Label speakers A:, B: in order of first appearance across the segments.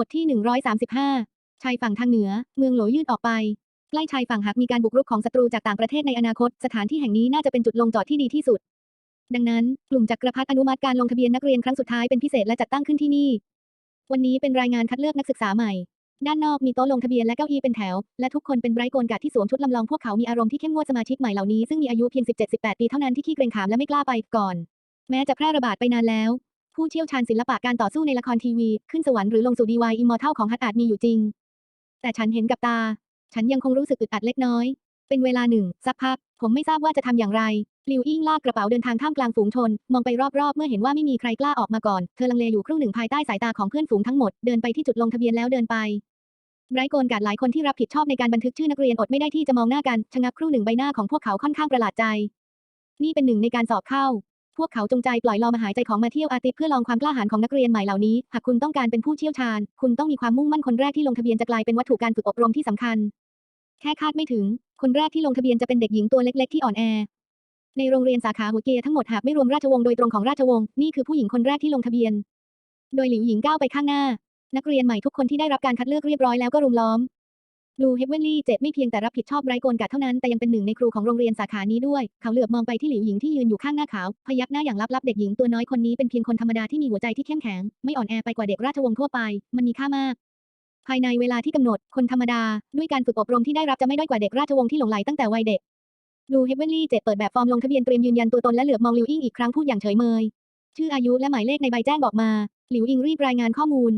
A: บทที่ 135 ชายฝั่งทางเหนือ เมืองโหลยื่นออกไปใกล้ชายฝั่งหากมีการบุกรุกของศัตรูจากต่างประเทศในอนาคต สถานที่แห่งนี้น่าจะเป็นจุดลงจอดที่ดีที่สุด ดังนั้น กลุ่มจักรพรรดิอนุมัติการลงทะเบียนนักเรียนครั้งสุดท้ายเป็นพิเศษและจัดตั้งขึ้นที่นี่ วันนี้เป็นรายงานคัดเลือกนักศึกษาใหม่ ด้านนอกมีโต๊ะลงทะเบียนและเก้าอี้เป็นแถว และทุกคนเป็นไบรท์โกนกาดที่สวมชุดลำลองพวกเขามีอารมณ์ที่เข้มงวดสมาชิกใหม่เหล่านี้ซึ่งมีอายุเพียง17-18 ปีเท่านั้นที่ขี้เกรงขามและไม่กล้าไปก่อน แม้จะแพร่ระบาดไปนานแล้ว ผู้เชี่ยวชาญศิลปะการต่อสู้ในละครทีวี ขึ้นสวรรค์หรือลงสู่ดีวายอิมมอร์ทัลของฮัตอาจมีอยู่จริง แต่ฉันเห็นกับตา ฉันยังคงรู้สึกอึดอัดเล็กน้อย เป็นเวลาหนึ่ง สักพัก ผมไม่ทราบว่าจะทำอย่างไรลิวอิงลากกระเป๋าเดินทางท่ามกลางฝูงชน มองไปรอบๆ เมื่อเห็นว่าไม่มีใครกล้าออกมาก่อน เธอลังเลอยู่ครู่หนึ่งภายใต้สายตาของเพื่อนฝูงทั้งหมด เดินไปที่จุดลงทะเบียนแล้วเดินไปไรท์โกนกาดหลายคนที่รับผิดชอบในการบันทึกชื่อนักเรียนอดไม่ได้ที่จะมองหน้ากันชะงักครู่หนึ่งใบหน้าของพวกเขาค่อนข้างประหลาดใจ นี่เป็นหนึ่งในการสอบเข้า วกเขาจงใจปล่อยลอมหายใจของมาเที่ยวอาทิตย์เพื่อลองความกล้าหาญของนักเรียนใหม่เหล่านี้ หากคุณต้องการเป็นผู้เชี่ยวชาญ คุณต้องมีความมุ่งมั่นคนแรกที่ลงทะเบียนจะกลายเป็นวัตถุการฝึกอบรมที่สำคัญ แค่คาดไม่ถึง คนแรกที่ลงทะเบียนจะเป็นเด็กหญิงตัวเล็ก ๆ ที่อ่อนแอ ในโรงเรียนสาขาหัวเกียทั้งหมดหากไม่รวมราชวงศ์โดยตรงของราชวงศ์นี่คือผู้หญิงคนแรกที่ลงทะเบียน โดยหลิวหญิงก้าวไปข้างหน้า นักเรียนใหม่ทุกคนที่ได้รับการคัดเลือกเรียบร้อยแล้วก็รุมล้อม ลูเฮเวนลี่เจ็ดไม่เพียงแต่รับผิดชอบไร้โกนกัดเท่านั้นแต่ยังเป็นหนึ่งในครูของโรงเรียนสาขานี้ด้วย เขาเหลือบมองไปที่หลิวหญิงที่ยืนอยู่ข้างหน้าเขาพยักหน้าอย่างลับๆเด็กหญิงตัวน้อยคนนี้เป็นเพียงคนธรรมดาที่มีหัวใจที่เข้มแข็ง ไม่อ่อนแอไปกว่าเด็กราชวงศ์ทั่วไป มันมีค่ามากภายในเวลาที่กำหนด คนธรรมดา ด้วยการฝึกอบรมที่ได้รับจะไม่ด้อยกว่าเด็กราชวงศ์ที่หลงไหลตั้งแต่วัยเด็ก ลูเฮเวนลี่เจ็ดเปิดแบบฟอร์มลงทะเบียนเตรียมยืนยันตัวตนและเหลือบมองลิวอิงอีกครั้งพูดอย่างเฉยเมย ชื่ออายุและหมายเลขในใบแจ้งบอกมา หลิวอิงรีบรายงานข้อมูล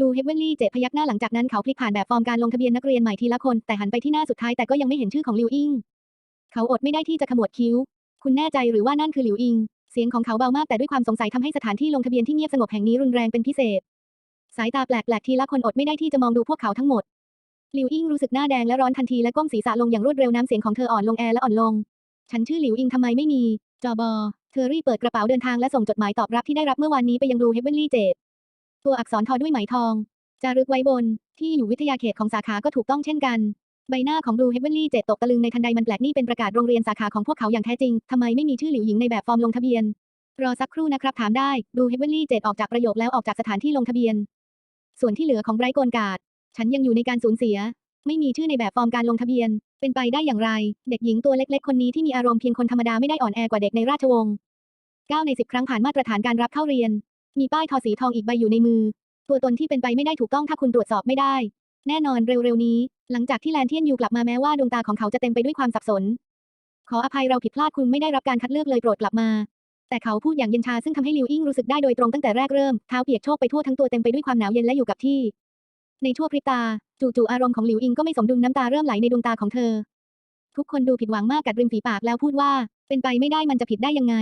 A: ลูเฮเวนลี่เจ็ดพยักหน้าหลังจากนั้นเขาพลิกผ่านแบบฟอร์มการลงทะเบียนนักเรียนใหม่ทีละคน แต่หันไปที่หน้าสุดท้ายแต่ก็ยังไม่เห็นชื่อของลิวอิง เขาอดไม่ได้ที่จะขมวดคิ้ว คุณแน่ใจหรือว่านั่นคือหลิวอิง เสียงของเขาเบามากแต่ด้วยความสงสัยทำให้สถานที่ลงทะเบียนที่เงียบสงบแห่งนี้รุนแรงเป็นพิเศษ สายตาแปลกๆทีละคนอดไม่ได้ที่จะมองดูพวกเขาทั้งหมดหลิวอิงรู้สึกหน้าแดงและร้อนทันทีและก้มศีรษะลงอย่างรวดเร็วน้ำเสียงของเธออ่อนลงแอและอ่อนลง ฉันชื่อหลิวอิงทำไมไม่มี จอบอ เธอรีบเปิดกระเป๋าเดินทางและส่งจดหมายตอบรับที่ได้รับเมื่อวานนี้ไปยังบลูเฮเวนลี่เจด ตัวอักษรทอด้วยไหมทอง จารึกไว้บน ที่อยู่วิทยาเขตของสาขาก็ถูกต้องเช่นกัน ใบหน้าของบลูเฮเวนลี่เจดตกตะลึงในทันใดมันแปลกนี่เป็นประกาศโรงเรียนสาขาของพวกเขาอย่างแท้จริงทำไมไม่มีชื่อหลิวหญิงในแบบฟอร์มลงทะเบียน รอสักครู่นะครับถามได้บลูเฮเวนลี่เจดออกจากประโยคแล้วออกจากสถานที่ลงทะเบียน ส่วนที่เหลือของไบรท์โกนการ์ดฉันยังอยู่ในการสูญเสีย ไม่มีชื่อในแบบฟอร์มการลงทะเบียน เป็นไปได้อย่างไร เด็กหญิงตัวเล็ก ๆ คนนี้ที่มีอารมณ์เพียงคนธรรมดาไม่ได้อ่อนแอกว่าเด็กในราชวงศ์9ใน10 ครั้งผ่านมาตรฐานการรับเข้าเรียน มีป้ายทอสีทองอีกใบอยู่ในมือ ตัวตนที่เป็นไปไม่ได้ถูกต้องถ้าคุณตรวจสอบไม่ได้ แน่นอนเร็วๆนี้ หลังจากที่แลนเทียนยูกลับมาแม้ว่าดวงตาของเขาจะเต็มไปด้วยความสับสน ขออภัยเราผิดพลาดคุณไม่ได้รับการคัดเลือกเลยโปรดกลับมา แต่เขาพูดอย่างเย็นชาซึ่งทำให้ลิวอิงรู้สึกได้โดยตรงตั้งแต่แรกเริ่มเท้าเปียกโชกไปทั่วทั้งตัวเต็มไปด้วยความหนาวเย็นและอยู่กับที่ ในชั่วพริบตาจู่ๆอารมณ์ของหลิวอิงก็ไม่สมดุลน้ำตาเริ่มไหลในดวงตาของเธอ ทุกคนดูผิดหวังมากกัดริมฝีปากแล้วพูดว่า เป็นไปไม่ได้มันจะผิดได้ยังไง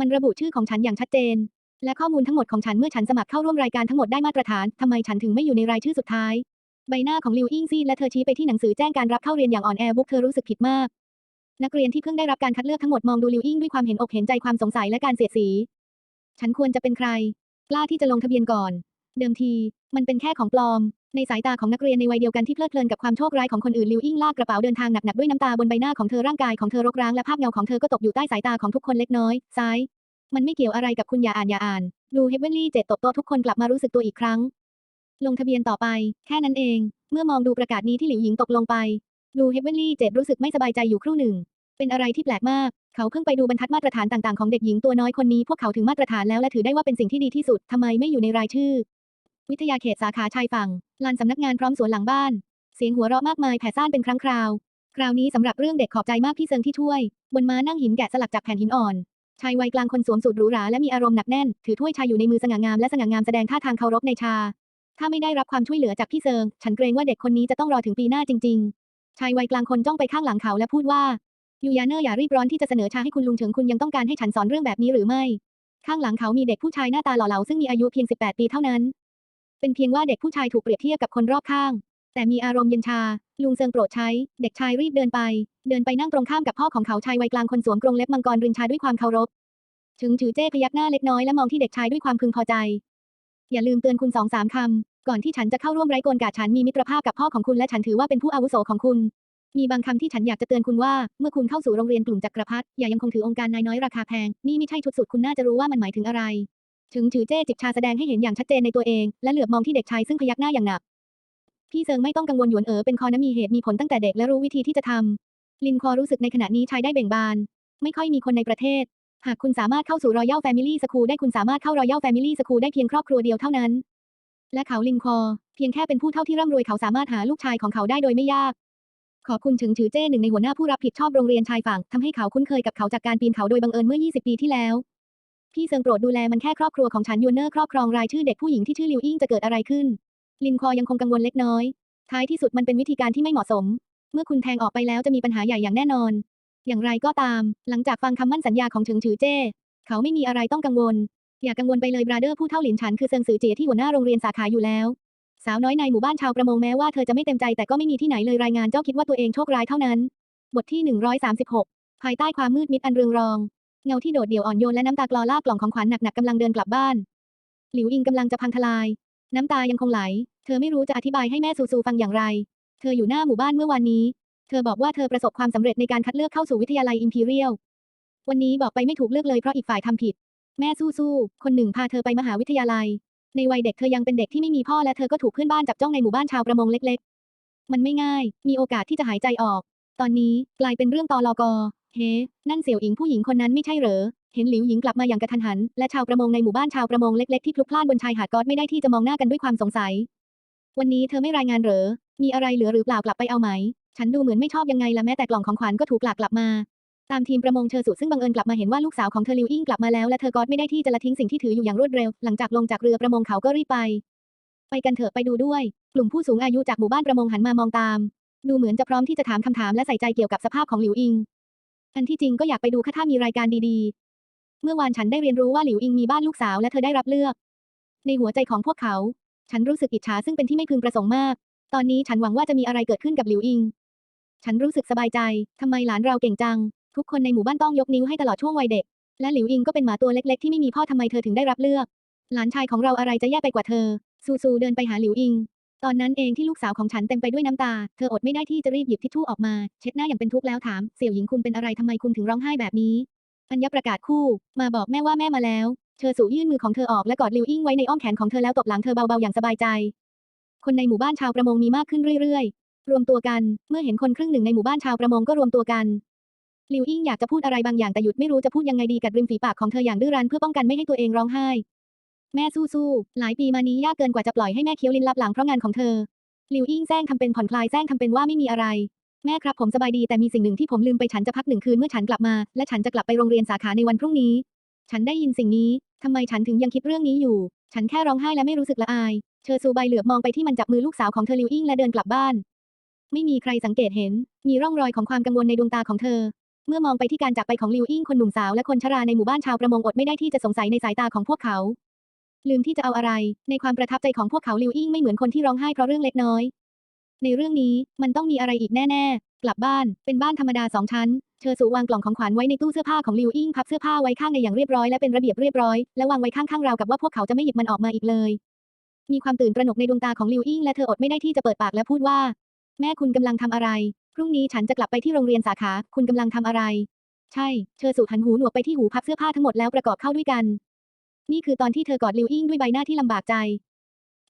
A: มันระบุชื่อของฉันอย่างชัดเจน และข้อมูลทั้งหมดของฉันเมื่อฉันสมัครเข้าร่วมรายการทั้งหมดได้มาตรฐาน ทำไมฉันถึงไม่อยู่ในรายชื่อสุดท้าย ใบหน้าของลิวอิงซีและเธอชี้ไปที่หนังสือแจ้งการรับเข้าเรียนอย่างอ่อนแอบุ๊กเธอรู้สึกผิดมาก นักเรียนที่เพิ่งได้รับการคัดเลือกทั้งหมดมองดูลิวอิงด้วยความเห็นอกเห็นใจความสงสัยและการเสียดสี ฉันควรจะเป็นใคร กล้าที่จะลงทะเบียนก่อน เดิมที มันเป็นแค่ของปลอม ในสายตาของนักเรียนในวัยเดียวกันที่เพลิดเพลินกับความโชคร้ายของคนอื่นลิวอิงลากกระเป๋าเดินทางหนักๆด้วยน้ำตาบนใบหน้าของเธอร่างกายของเธอรกร้างและภาพเงาของเธอก็ตกอยู่ใต้สายตาของทุกคนเล็กน้อยซ้าย มันไม่เกี่ยวอะไรกับคุณอย่าอ่านอย่าอ่าน ดูเฮเวนลี่เจ็ดตบโต๊ะทุกคนกลับมารู้สึกตัวอีกครั้ง ลงทะเบียนต่อไป แค่นั้นเอง เมื่อมองดูประกาศนี้ที่หลิวหญิงตกลงไป ดูเฮเวนลี่เจ็ดรู้สึกไม่สบายใจอยู่ครู่หนึ่ง เป็นอะไรที่แปลกมาก เขาเพิ่งไปดูบรรทัดมาตรฐานต่างๆของเด็กหญิงตัวน้อยคนนี้ พวกเขาถึงมาตรฐานแล้วและถือได้ว่าเป็นสิ่งที่ดีที่สุดทำไมไม่อยู่ในรายชื่อ วิทยาเขตสาขาชายฝั่งลานสำนักงานพร้อมสวนหลังบ้าน เสียงหัวเราะมากมายแผ่ซ่านเป็นครั้งคราวคราวนี้สำหรับเรื่องเด็กขอบใจมากพี่เซิงที่ช่วย บนม้านั่งหินแกะสลักจากแผ่นหินอ่อน ชายวัยกลางคนสวมสูทหรูหราและมีอารมณ์หนักแน่น ถือถ้วยชาอยู่ในมือสง่างามและสง่างามแสดงท่าทางเคารพในชา ถ้าไม่ได้รับความช่วยเหลือจากพี่เซิง ฉันเกรงว่าเด็กคนนี้จะต้องรอถึงปีหน้าจริง ๆ ชายวัยกลางคนจ้องไปข้างหลังเขาและพูดว่า ยูยาเนอร์อย่ารีบร้อนที่จะเสนอชาให้คุณลุงเฉิงคุณยังต้องการให้ฉันสอนเรื่องแบบนี้หรือไม่ ข้างหลังเขามีเด็กผู้ชายหน้าตาหล่อเหลาซึ่งมีอายุเพียง 18 ปีเท่านั้น เป็นเพียงว่าเด็กผู้ชายถูกเปรียบเทียบกับคนรอบข้าง แต่มีอารมณ์เย็นชา ลุงเซิงโปรดใช้ เด็กชายรีบเดินไป เดินไปนั่งตรงข้ามกับพ่อของเขาชายวัยกลางคนสวมกรงเล็บมังกรรินชาด้วยความเคารพ ถึงถือเจ้พยักหน้าเล็กน้อยและมองที่เด็กชายด้วยความพึงพอใจ อย่าลืมเตือนคุณสองสามคำ ก่อนที่ฉันจะเข้าร่วมไร้กลกาฉันมีมิตรภาพกับพ่อของคุณและฉันถือว่าเป็นผู้อาวุโสของคุณมีบางคำที่ฉันอยากจะเตือนคุณว่า เมื่อคุณเข้าสู่โรงเรียนกลุ่มจักรพรรดิอย่ายังคงถือองค์การนายน้อยราคาแพง นี่ไม่ใช่ชุดสูทคุณน่าจะรู้ว่ามันหมายถึงอะไร ถึงจือเจ้จิบชาแสดงให้เห็นอย่างชัดเจนในตัวเอง และเหลือบมองที่เด็กชายซึ่งพยักหน้าอย่างหนัก พี่เซิงไม่ต้องกังวลหยวนเอ๋อเป็นคอนะมีเหตุมีผลตั้งแต่เด็กและรู้วิธีที่จะทำลินคอรู้สึกในขณะนี้ชายได้เบ่งบาน ไม่ค่อยมีคนในประเทศ หากคุณสามารถเข้าสู่ Royal Family School ได้คุณสามารถเข้า Royal Family School ได้เพียงครอบครัวเดียวเท่านั้น และเขาลินคอเพียงแค่เป็นผู้เท่าที่ร่ำรวยเขาสามารถหาลูกชายของเขาได้โดยไม่ยาก ขอบคุณถึงฉือเจ้หนึ่งในหัวหน้าผู้รับผิดชอบโรงเรียนชายฝั่งทำให้เขาคุ้นเคยกับเขาจากการปีนเขาโดยบังเอิญเมื่อ 20 ปีที่แล้วพี่เซิงโปรดดูแลมันแค่ครอบครัวของฉันยูเนอร์ครอบครองรายชื่อเด็กผู้หญิงที่ชื่อลิวอิงจะเกิดอะไรขึ้น ลินคอยังคงกังวลเล็กน้อย ท้ายที่สุดมันเป็นวิธีการที่ไม่เหมาะสม เมื่อคุณแทงออกไปแล้วจะมีปัญหาใหญ่อย่างแน่นอน อย่างไรก็ตาม หลังจากฟังคำมั่นสัญญาของเฉิงฉือเจ้ เขาไม่มีอะไรต้องกังวล อย่ากังวลไปเลยบราเดอร์ผู้เท่าหลินฉันคือเซิงซือเจียที่หัวหน้าโรงเรียนสาขาอยู่แล้ว สาวน้อยในหมู่บ้านชาวประมงแม้ว่าเธอจะไม่เต็มใจแต่ก็ไม่มีที่ไหนเลยรายงานเจ้าคิดว่าตัวเองโชคร้ายเท่านั้น บทที่ 136 ภายใต้ความมืดมิดอันเรืองรอง เงาที่โดดเดี่ยวอ่อนโยนและน้ำตากลอลากกล่องของขวัญหนักๆกำลังเดินกลับบ้าน หลิวอิงกำลังจะพังทลาย น้ำตายังคงไหล เธอไม่รู้จะอธิบายให้แม่ซูซูฟังอย่างไร เธออยู่หน้าหมู่บ้านเมื่อวานนี้ เธอบอกว่าเธอประสบความสำเร็จในการคัดเลือกเข้าสู่วิทยาลัยอิมพีเรียล วันนี้บอกไปไม่ถูกเลือกเลยเพราะอีกฝ่ายทำผิด แม่สู้สู้ๆคนหนึ่งพาเธอไปมหาวิทยาลัย ในวัยเด็กเธอยังเป็นเด็กที่ไม่มีพ่อและเธอก็ถูกเพื่อนบ้านจับจ้องในหมู่บ้านชาวประมงเล็ก ๆ มันไม่ง่าย มีโอกาสที่จะหายใจออก ตอนนี้กลายเป็นเรื่องตอลอกอเฮ้นั่นเสี่ยวอิงผู้หญิงคนนั้นไม่ใช่เหรอ เห็นหลิวหญิงกลับมาอย่างกระทันหัน และชาวประมงในหมู่บ้านชาวประมงเล็กๆที่พลุกพล่านบนชายหาดก็อดไม่ได้ที่จะมองหน้ากันด้วยความสงสัย วันนี้เธอไม่รายงานเหรอ มีอะไรเหลือหรือเปล่ากลับไปเอาไหม ฉันดูเหมือนไม่ชอบยังไงละแม้แต่กล่องของขวัญก็ถูกหลากกลับมา ตามทีมประมงเชอสุซึ่งบังเอิญกลับมาเห็นว่าลูกสาวของเธอลิวอิงกลับมาแล้วและเธอก็ไม่ได้ที่จะละทิ้งสิ่งที่ถืออยู่อย่างรวดเร็ว หลังจากลงจากเรือประมงเขาก็รีบไป ไปกันเถอะไปดูด้วย กลุ่มผู้สูงอายุจากหมู่บ้านประมงหันมามองตาม ดูเหมือนจะพร้อมที่จะถามคำถามและใส่ใจเกี่ยวกับสภาพของหลิวอิงอันที่จริงก็อยากไปดูค่ะถ้ามีรายการดีๆ เมื่อวานฉันได้เรียนรู้ว่าหลิวอิงมีบ้านลูกสาวและเธอได้รับเลือก ในหัวใจของพวกเขา ฉันรู้สึกอิจฉาซึ่งเป็นที่ไม่พึงประสงค์มาก ตอนนี้ฉันหวังว่าจะมีอะไรเกิดขึ้นกับหลิวอิง ฉันรู้สึกสบายใจ ทำไมหลานเราเก่งจัง ทุกคนในหมู่บ้านต้องยกนิ้วให้ตลอดช่วงวัยเด็ก และหลิวอิงก็เป็นหมาตัวเล็ก ๆ ที่ไม่มีพ่อทำไมเธอถึงได้รับเลือก หลานชายของเราอะไรจะแย่ไปกว่าเธอ ซูซูเดินไปหาหลิวอิง ตอนนั้นเองที่ลูกสาวของฉันเต็มไปด้วยน้ำตา เธออดไม่ได้ที่จะรีบหยิบทิชชู่ออกมา เช็ดหน้าอย่างเป็นทุกข์แล้วถาม เสี่ยวหญิงคุณเป็นอะไรทำไมคุณถึงร้องไห้แบบนี้ อัญญประกาศคู่ มาบอกแม่ว่าแม่มาแล้วเชอสู่ยื่นมือของเธอออกและกอดลิวอิงไว้ในอ้อมแขนของเธอแล้วตบหลังเธอเบาๆอย่างสบายใจ คนในหมู่บ้านชาวประมงมีมากขึ้นเรื่อยๆ รวมตัวกัน เมื่อเห็นคนครึ่งหนึ่งในหมู่บ้านชาวประมงก็รวมตัวกันลิวอิงอยากจะพูดอะไรบางอย่างแต่หยุดไม่รู้จะพูดยังไงดีกัดริมฝีปากของเธออย่างดื้อรั้นเพื่อป้องกันไม่ให้ตัวเองร้องไห้ แม่สู้ๆหลายปีมานี้ยากเกินกว่าจะปล่อยให้แม่เคี้ยวลิ้นลับหลังเพราะงานของเธอลิวอิงแซงทำเป็นผ่อนคลายแซงทำเป็นว่าไม่มีอะไร แม่ครับผมสบายดีแต่มีสิ่งหนึ่งที่ผมลืมไปฉันจะพักหนึ่งคืนเมื่อฉันกลับมา และฉันจะกลับไปโรงเรียนสาขาในวันพรุ่งนี้ ฉันได้ยินสิ่งนี้ทำไมฉันถึงยังคิดเรื่องนี้อยู่ ฉันแค่ร้องไห้และไม่รู้สึกละอายเชอซูใบเหลือบมองไปที่มันจับมือลูกสาวของเธอลิวอิงและเดินกลับบ้าน ไม่มีใครสังเกตเห็น มีร่องรอยของความกังวลในดวงตาของเธอ เมื่อมองไปที่การจากไปของลิวอิงคนหนุ่มสาวและคนชราในหมู่บ้านชาวประมงอดไม่ได้ที่จะสงสัยในสายตาของพวกเขา ลืมที่จะเอาอะไร ในความประทับใจของพวกเขาลิวอิงไม่เหมือนคนที่ร้องไห้เพราะเรื่องเล็กน้อย ในเรื่องนี้มันต้องมีอะไรอีกแน่ ๆ กลับบ้าน เป็นบ้านธรรมดาสองชั้นเชอสูวางกล่องของขวัญไว้ในตู้เสื้อผ้าของลิวอิงพับเสื้อผ้าไว้ข้างในอย่างเรียบร้อยและเป็นระเบียบเรียบร้อย และวางไว้ข้างๆราวกับว่าพวกเขาจะไม่หยิบมันออกมาอีกเลย มีความตื่นตระหนกในดวงตาของลิวอิงและเธออดไม่ได้ที่จะเปิดปากและพูดว่า แม่คุณกำลังทำอะไร พรุ่งนี้ฉันจะกลับไปที่โรงเรียนสาขา คุณกำลังทำอะไร ใช่เชอสูหันหูหนวกไปที่หูพับเสื้อผ้าทั้งหมดแล้วประกอบเข้าด้วยกัน นี่คือตอนที่เธอกอดลิวอิงด้วยใบหน้าที่ลำบากใจ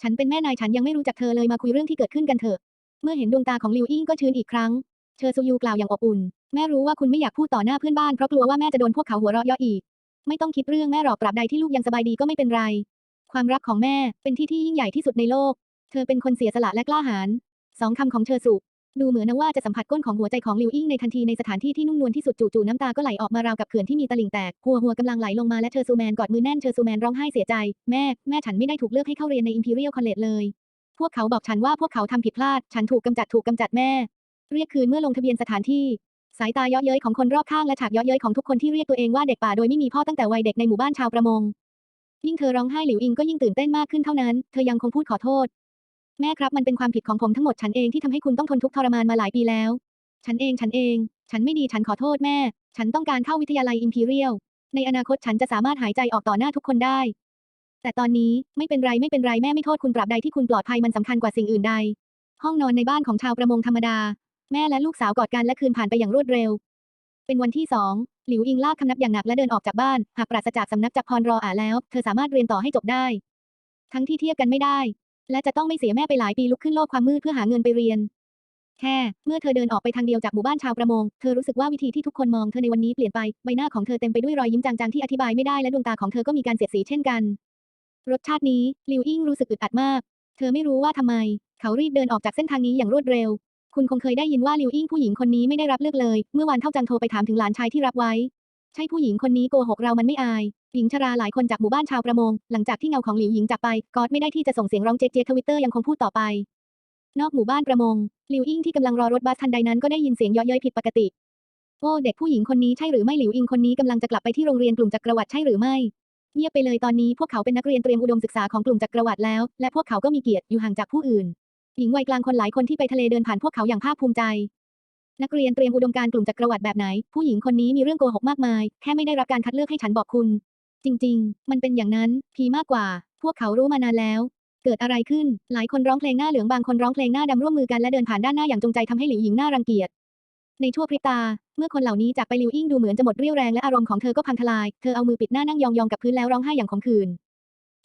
A: ฉันเป็นแม่นายฉันยังไม่รู้จักเธอเลยมาคุยเรื่องที่เกิดขึ้นกันเถอะ เมื่อเห็นดวงตาของลิวอิงก็ชื้นอีกครั้ง เชอซูยูกล่าวอย่างอบอุ่น แม่รู้ว่าคุณไม่อยากพูดต่อหน้าเพื่อนบ้านเพราะกลัวว่าแม่จะโดนพวกเขาหัวเราะเยาะอีก ไม่ต้องคิดเรื่องแม่หรอกตราบใดที่ลูกยังสบายดีก็ไม่เป็นไร ความรักของแม่เป็นที่ที่ยิ่งใหญ่ที่สุดในโลก เธอเป็นคนเสียสละและกล้าหาญสองคำของเชอสุดูเหมือนนว่าจะสัมผัสก้นของหัวใจของลิวอิงในทันทีในสถานที่ที่นุ่มนวลที่สุดจู่ๆน้ำตาก็ไหลออกมาราวกับเขื่อนที่มีตลิ่งแตกหัวหัวกำลังไหลลงมาและเชอซูแมนกอดมือแน่นเชอซูแมนร้องไห้เสียใจ แม่ แม่ฉันไม่ได้ถูกเลือกให้เข้าเรียนใน Imperial College เลย พวกเขาบอกฉันว่าพวกเขาทำผิดพลาด ฉันถูกกำจัดถูกกำจัดแม่ เรียกคืนเมื่อลงทะเบียนสถานที่ สายตาเยาะเย้ยของคนรอบข้างและฉากเยาะเย้ยของทุกคนที่เรียกตัวเองว่าเด็กป่าโดยไม่มีพ่อตั้งแต่วัยเด็กในหมู่บ้านชาวประมง ยิ่งเธอร้องไห้หลิวอิงก็ยิ่งตื่นเต้นมากขึ้นเท่านั้น เธอยังคงพูดขอโทษ แม่ครับมันเป็นความผิดของผมทั้งหมดฉันเองที่ทำให้คุณต้องทนทุกข์ทรมานมาหลายปีแล้ว ฉันเองฉันเอง ฉันไม่ดีฉันขอโทษแม่ ฉันต้องการเข้าวิทยาลัยอิมพีเรียลในอนาคตฉันจะสามารถหายใจออกต่อหน้าทุกคนได้ แต่ตอนนี้ไม่เป็นไรไม่เป็นไรแม่ไม่โทษคุณตราบใดที่คุณปลอดภัยมันสำคัญกว่าสิ่งอื่นใด ห้องนอนในบ้านของชาวประมงธรรมดา แม่และลูกสาวกอดกันและคืนผ่านไปอย่างรวดเร็ว เป็นวันที่สองหลิวอิงลากคำนับอย่างหนักและเดินออกจากบ้านหากปราศจากสำนักจักรพรรออ่าแล้ว เธอสามารถเรียนต่อให้จบได้ ทั้งที่เทียบกันไม่ได้ และจะต้องไม่เสียแม่ไปหลายปีลุกขึ้นโลกความมืดเพื่อหาเงินไปเรียนแค่เมื่อเธอเดินออกไปทางเดียวจากหมู่บ้านชาวประมง เธอรู้สึกว่าวิธีที่ทุกคนมองเธอในวันนี้เปลี่ยนไป ใบหน้าของเธอเต็มไปด้วยรอยยิ้มจางๆที่อธิบายไม่ได้และดวงตาของเธอก็มีการเสียดสีเช่นกัน รสชาตินี้ลิวอิงรู้สึกอึดอัดมาก เธอไม่รู้ว่าทำไม เขารีบเดินออกจากเส้นทางนี้อย่างรวดเร็ว คุณคงเคยได้ยินว่าลิวอิงผู้หญิงคนนี้ไม่ได้รับเลือกเลย เมื่อวานเท่าจังโทรไปถามถึงหลานชายที่รับไว้ ใช่ผู้หญิงคนนี้โกหกเรามันไม่อาย หญิงชราหลายคนจากหมู่บ้านชาวประมง หลังจากที่เงาของหลิวหญิงจากไป กอดไม่ได้ที่จะส่งเสียงร้องเจ๊กเจ๊กทวิตเตอร์ยังคงพูดต่อไป นอกหมู่บ้านประมงหลิวอิงที่กำลังรอรถบัสทันใดนั้นก็ได้ยินเสียงเยาะเย้ยผิดปกติ โอ้เด็กผู้หญิงคนนี้ใช่หรือไม่หลิวอิงคนนี้กำลังจะกลับไปที่โรงเรียนกลุ่มจักรวรรดิใช่หรือไม่ เงียบไปเลยตอนนี้พวกเขาเป็นนักเรียนเตรียมอุดมศึกษาของกลุ่มจักรวรรดิแล้ว และพวกเขาก็มีเกียรติอยู่ห่างจากผู้อื่น หญิงวัยกลางคนหลายคนที่ไปทะเลเดินผ่านพวกเขาอย่างภาคภูมิใจ นักเรียนเตรียมอุดมการกลุ่มจักรวรรดิแบบไหน ผู้หญิงคนนี้มีเรื่องโกหกมากมาย แค่ไม่ได้รับการคัดเลือกให้ฉันบอกคุณ จริง ๆ มันเป็นอย่างนั้น พีมากกว่า พวกเขารู้มานานแล้ว เกิดอะไรขึ้น หลายคนร้องเพลงหน้าเหลืองบางคนร้องเพลงหน้าดำร่วมมือกันและเดินผ่านด้านหน้าอย่างจงใจทำให้หลิวหญิงหน่ารังเกียจในชั่วพริบตา เมื่อคนเหล่านี้จากไปหลิวอิงดูเหมือนจะหมดเรี่ยวแรงและอารมณ์ของเธอก็พังทลาย เธอเอามือปิดหน้านั่งยองๆกับพื้นแล้วร้องไห้อย่างขมขื่น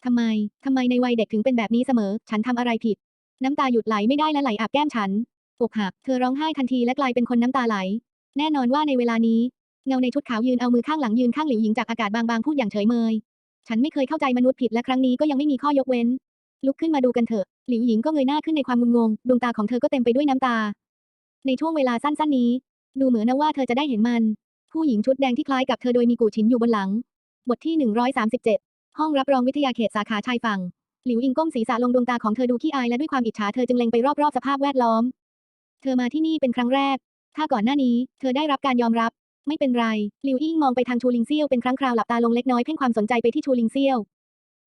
A: ทำไม ทำไมในวัยเด็กถึงเป็นแบบนี้เสมอ ฉันทำอะไรผิด น้ำตาหยุดไหลไม่ได้และไหลอาบแก้มฉันอกหัก เธอร้องไห้ทันทีและกลายเป็นคนน้ำตาไหล แน่นอนว่าในเวลานี้ เงาในชุดขาวยืนเอามือข้างหลังยืนข้างหลิวหญิงจากอากาศบางๆพูดอย่างเฉยเมย ฉันไม่เคยเข้าใจมนุษย์ผิดและครั้งนี้ก็ยังไม่มีข้อยกเว้น ลุกขึ้นมาดูกันเถอะ หลิวหญิงก็เงยหน้าขึ้นในความงุนงง ดวงตาของเธอก็เต็มไปด้วยน้ำตา ในช่วงเวลาสั้นๆนี้ ดูเหมือนนะว่าเธอจะได้เห็นมัน ผู้หญิงชุดแดงที่คล้ายกับเธอโดยมีกู่ฉินอยู่บนหลัง บทที่ 137 ห้องรับรองวิทยาเขตสาขาชายฝั่ง หลิวอิงก้มศีรษะลงดวงตาของเธอดูขี้อายและด้วยความอิจฉาเธอจึงเล็งไปรอบๆสภาพแวดล้อม เธอมาที่นี่เป็นครั้งแรก ถ้าก่อนหน้านี้ เธอได้รับการยอมรับ ไม่เป็นไร หลิวอิงมองไปทางชูลิงเซี่ยวเป็นครั้งคราวหลับตาลงเล็กน้อยเพ่งความสนใจไปที่ชูลิงเซี่ยว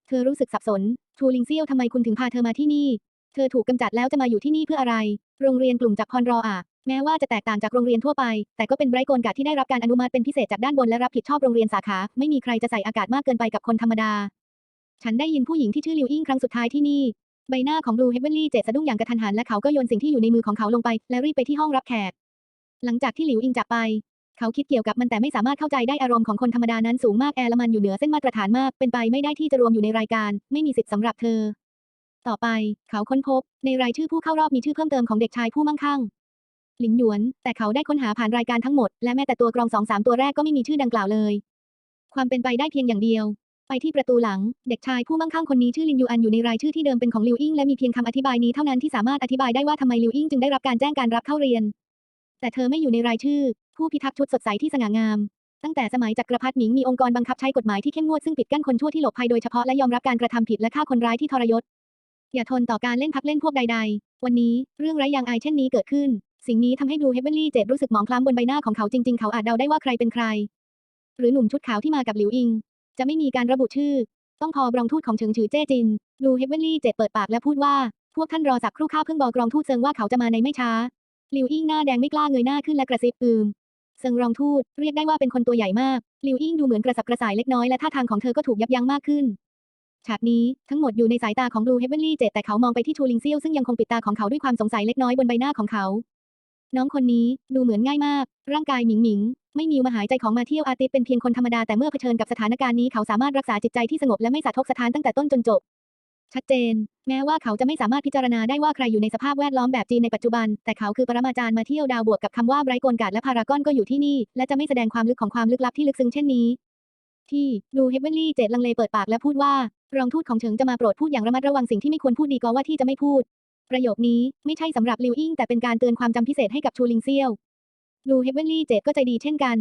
A: เธอรู้สึกสับสน ชูลิงเซี่ยวทำไมคุณถึงพาเธอมาที่นี่ เธอถูกกำจัดแล้วจะมาอยู่ที่นี่เพื่ออะไร โรงเรียนกลุ่มจากพรรออะ แม้ว่าจะแตกต่างจากโรงเรียนทั่วไป แต่ก็เป็นไบร์โกนกาดที่ได้รับการอนุมัติเป็นพิเศษจากด้านบนและรับผิดชอบโรงเรียนสาขา ไม่มีใครจะใส่อากาศมากเกินไปกับคนธรรมดา ฉันได้ยินผู้หญิงที่ชื่อลิวอิงครั้งสุดท้ายที่นี่ ใบหน้าของบลูเฮเวนลี่เจ็ดสะดุ้งอย่างกระทันหันและเขาก็โยนสิ่งที่อยู่ในมือของเขาลงไป และรีบไปที่ห้องรับแขก หลังจากที่หลิวอิงจากไป เขาคิดเกี่ยวกับมันแต่ไม่สามารถเข้าใจได้อารมณ์ของคนธรรมดานั้นสูงมากแอร์ละมันอยู่เหนือเส้นมาตรฐานมาก เป็นไปไม่ได้ที่จะรวมอยู่ในรายการ ไม่มีสิทธิ์สำหรับเธอ ต่อไป เขาค้นพบ ในรายชื่อผู้เข้ารอบมีชื่อเพิ่มเติมของเด็กชายผู้มั่งคั่ง หลินหยวน แต่เขาได้ค้นหาผ่านรายการทั้งหมด และแม้แต่ตัวกรองสองสามตัวแรกก็ไม่มีชื่อดังกล่าวเลย ความเป็นไปได้เพียงอย่างเดียว ไปที่ประตูหลัง เด็กชายผู้มั่งคั่งคนนี้ชื่อลินยูอันอยู่ในรายชื่อที่เดิมเป็นของลิวอิงและมีเพียงคำอธิบายนี้เท่านั้นที่สามารถอธิบายได้ว่าทำไมลิวอิงจึงได้รับการแจ้งการรับเข้าเรียน แต่เธอไม่อยู่ในรายชื่อ ผู้พิทักษ์ชุดสดใสที่สง่างาม ตั้งแต่สมัยจักรพรรดิหมิงมีองค์กรบังคับใช้กฎหมายที่เข้มงวดซึ่งปิดกั้นคนชั่วที่หลบภัยโดยเฉพาะและยอมรับการกระทำผิดและฆ่าคนร้ายที่ทรยศอย่าทนต่อการเล่นพักเล่นพวกใด ๆ วันนี้เรื่องไร้ยางอายเช่นนี้เกิดขึ้น สิ่งนี้ทำให้บลูเฮเวนลี่เจ็ดรู้สึกหมองคล้ำบนใบหน้าของเขาจริงๆ เขาอาจเดาได้ว่าใครเป็นใคร หรือหนุ่มชุดขาวที่มากับหลิวอิง จะไม่มีการระบุชื่อ ต้องพอบรองทูตของเฉิงฉือเจ้จินบลูเฮเวนลี่เจ็ดเปิดปากและพูดว่า พวกท่านรอสักครู่ข้าเพิ่งบอกรองทูตเซิงว่าเขาจะมาในไม่ช้า หลิวอิงหน้าแดงไม่กล้าเงยหน้าขึ้นและกระซิบอืมเซิงรองทูตเรียกได้ว่าเป็นคนตัวใหญ่มากหลิวอิงดูเหมือนกระสับกระส่ายเล็กน้อยและท่าทางของเธอก็ถูกยับยั้งมากขึ้นฉากนี้ทั้งหมดอยู่ในสายตาของบลูเฮเวนลี่เจ็ดแต่เขามองไปที่ชูลิงเซียวซึ่งยังคงปิดตาของเขาด้วยความสงสัยเล็กน้อยบนใบหน้าของเขา น้องคนนี้ดูเหมือนง่ายมาก ร่างกายหมิงหมิง ไม่มีมาหายใจของมาเที่ยวอาร์ติสเป็นเพียงคนธรรมดาแต่เมื่อเผชิญกับสถานการณ์นี้เขาสามารถรักษาจิตใจที่สงบและไม่สะทกสะท้านตั้งแต่ต้นจนจบ ชัดเจน แม้ว่าเขาจะไม่สามารถพิจารณาได้ว่าใครอยู่ในสภาพแวดล้อมแบบจีนในปัจจุบัน แต่เขาคือปรมาจารย์มาเที่ยวดาวบวกกับคำว่าไบรโกนกาดและพารากอนก็อยู่ที่นี่ และจะไม่แสดงความลึกของความลึกลับที่ลึกซึ้งเช่นนี้ ที่ดูเฮเวนลี่เจดลังเลเปิดปากและพูดว่ารองทูตของเฉิงจะมาโปรดพูดอย่างระมัดระวังสิ่งที่ไม่ควรพูดดีกว่าว่าที่จะไม่พูด ประโยคนี้ไม่ใช่สำหรับลิวอิงแต่เป็นการเตือนความจำพิเศษให้กับชูลิงเซียว ดูเฮเวนลี่เจดก็ใจดีเช่นกัน